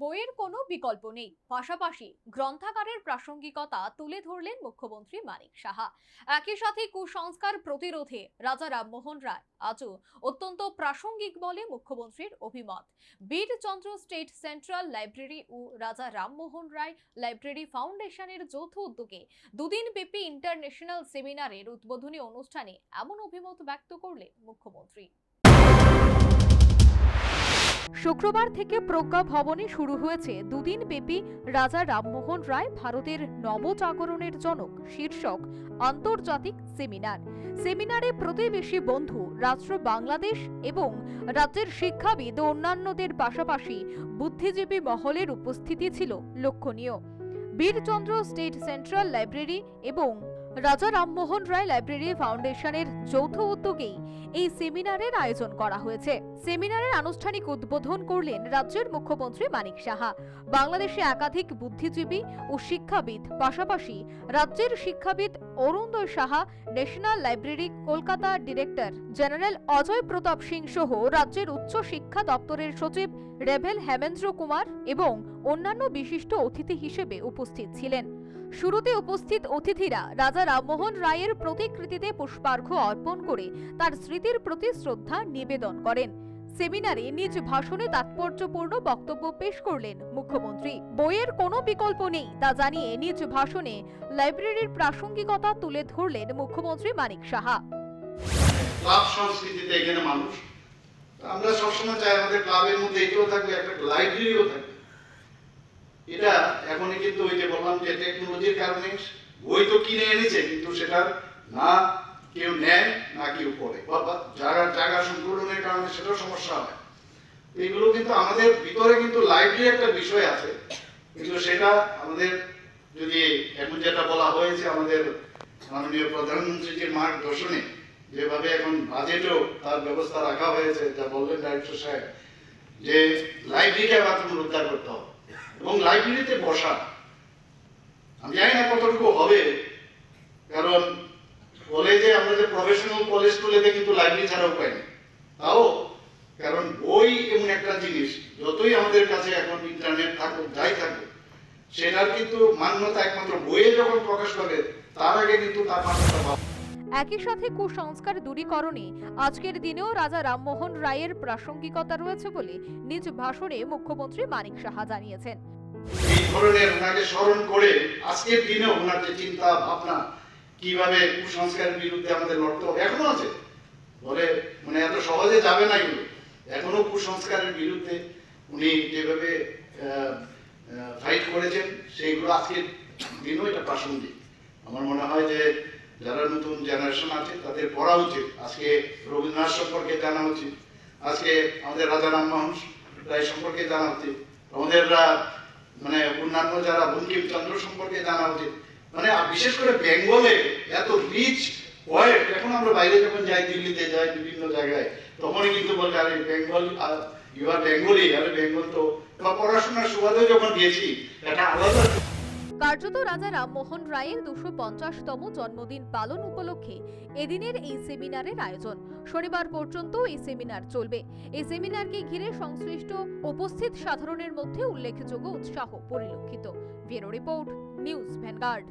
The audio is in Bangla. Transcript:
বইয়ের কোনো বিকল্প নেই। পাশাপাশি গ্রন্থাগারের প্রাসঙ্গিকতা তুলে ধরলেন মুখ্যমন্ত্রী মানিক সাহা। একই সাথে কুসংস্কার প্রতিরোধে রাজা রামমোহন রায় আজও অত্যন্ত প্রাসঙ্গিক বলে মুখ্যমন্ত্রীর অভিমত। বীরচন্দ্র স্টেট সেন্ট্রাল লাইব্রেরি ও রাজা রামমোহন রায় লাইব্রেরি ফাউন্ডেশনের যৌথ উদ্যোগে দুদিন ব্যাপী ইন্টারন্যাশনাল সেমিনারের উদ্বোধনী অনুষ্ঠানে এমন অভিমত ব্যক্ত করলেন মুখ্যমন্ত্রী। শুক্রবার থেকে প্রজ্ঞা ভবনে শুরু হয়েছে দুদিন ব্যাপী রাজা রামমোহন রায় ভারতের নবজাগরণের জনক, শীর্ষক আন্তর্জাতিক সেমিনার। সেমিনারে প্রতিবেশী বন্ধু, রাষ্ট্র বাংলাদেশ এবং রাজ্যের শিক্ষাবিদ ও অন্যান্যদের পাশাপাশি বুদ্ধিজীবী মহলের উপস্থিতি ছিল লক্ষণীয়। বীরচন্দ্র স্টেট সেন্ট্রাল লাইব্রেরি এবং রাজা রামমোহন রায় লাইব্রেরি ফাউন্ডেশনের যৌথ উদ্যোগেই এই সেমিনারের আয়োজন করা হয়েছে। সেমিনারের আনুষ্ঠানিক উদ্বোধন করলেন রাজ্যের মুখ্যমন্ত্রী মানিক সাহা। বাংলাদেশে একাধিক বুদ্ধিজীবী ও শিক্ষাবিদ, পাশাপাশি রাজ্যের শিক্ষাবিদ Arunoday Saha, national library Kolkata director general Ajay Pratap Singh সহ রাজ্যের উচ্চ শিক্ষা দপ্তরের সচিব রেভেল হেমেন্দ্র কুমার এবং অন্যান্য বিশিষ্ট অতিথি হিসেবে উপস্থিত ছিলেন। শুরুতে উপস্থিত অতিথিরা রাজা রামমোহন রায়ের প্রতিকৃতিতে পুষ্পার্ঘ্য অর্পণ করে তার স্মৃতির প্রতি শ্রদ্ধা নিবেদন করেন। সেমিনারে নিজ ভাষণে তাৎপর্যপূর্ণ বক্তব্য পেশ করলেন মুখ্যমন্ত্রী। বইয়ের কোনো বিকল্প নেই, তা জানিয়ে নিজ ভাষণে লাইব্রেরির প্রাসঙ্গিকতা তুলে ধরলেন মুখ্যমন্ত্রী মানিক সাহা। ক্লাব সংস্কৃতিতে এখানে মানুষ। আমরা সবসময় চাই আমাদের ক্লাবের মধ্যে এটাও থাকবে একটা লাইব্রেরিও থাকবে এটা এখনই কিন্তু ওই যে বললাম যে টেকনোলজির কারণে বই তো কিনে এনেছে, কিন্তু সেটা না কেউ নেয়, না কেউ পড়ে। বা জায়গা জায়গা সংকুলনের কারণে সেটাও সমস্যা হয়। এগুলো কিন্তু আমাদের ভিতরে কিন্তু লাইব্রেরি একটা বিষয় আছে, কিন্তু সেটা আমাদের যদি এখন যেটা বলা হয়েছে আমাদের মাননীয় প্রধানমন্ত্রীজির মার্গদর্শনে, যেভাবে এখন বাজেটেও তার ব্যবস্থা রাখা হয়েছে, যা বললেন ডাইরেক্টর সাহেব, যে লাইব্রেরিকে আবার পুনরুদ্ধার করতে হবে। এবং লাইব্রেরিতে বসা। আমি জানি না কতটুকু হবে, কারণ কলেজে আমরা যে প্রফেশনাল কলেজ তুলেতে কিন্তু লাইব্রেরি ছাড়া উপায় নেই। তাও, কারণ বই এমন একটা জিনিস, যতই আমাদের কাছে এখন ইন্টারনেট থাকুক, যাই থাকুক, সেটার কিন্তু মান্যতা একমাত্র বইয়ে যখন প্রকাশ পাবে, তার আগে কিন্তু তার মান্যতা পাবে। একই সাথে কুসংস্কার দূরীকরণে আজকের দিনেও রাজা রামমোহন রায়ের প্রাসঙ্গিকতা রয়েছে বলে নিজ ভাষণে মুখ্যমন্ত্রী মানিক সাহা জানিয়েছেন। এই ধরনের ওনাকে স্মরণ করে আজকের দিনে ওনার যে চিন্তা, ভাবনা, কীভাবে কুসংস্কারের বিরুদ্ধে আমাদের লড়তে হবে, এখনও আছে। বলে মানে এত সহজে যাবে না এগুলো এখনও কুসংস্কারের বিরুদ্ধে উনি যেভাবে ফাইট করেছেন, সেইগুলো আজকের দিনও এটা প্রাসঙ্গিক। আমার মনে হয় যে যারা নতুন জেনারেশন আছে, তাদের পড়া উচিত। আজকে রবীন্দ্রনাথ সম্পর্কে জানা উচিত। আজকে আমাদের রাজা রামমোহন রায় সম্পর্কে জানা উচিত। আমাদের মানে অন্যান্য যারা বঙ্কিমচন্দ্র সম্পর্কে জানা উচিত। মানে বিশেষ করে বেঙ্গলে এত রিচ পয়েন্ট এখন আমরা বাইরে যখন যাই, দিল্লিতে যাই, বিভিন্ন জায়গায়, তখনই কিন্তু বলে আরে, বেঙ্গল ইউ আর বেঙ্গলি আরে, বেঙ্গল তো বা পড়াশোনার সুবাদেও যখন গেছি, একটা আলাদা কার্যত রাজা রামমোহন রায়ের দুশো পঞ্চাশতম জন্মদিন পালন উপলক্ষে এদিনের এই সেমিনারের আয়োজন। শনিবার পর্যন্ত এই সেমিনার চলবে। এই সেমিনারকে ঘিরে সংশ্লিষ্ট উপস্থিত সাধারণের মধ্যে উল্লেখযোগ্য উৎসাহ পরিলক্ষিত। Bureau report, news Vanguard.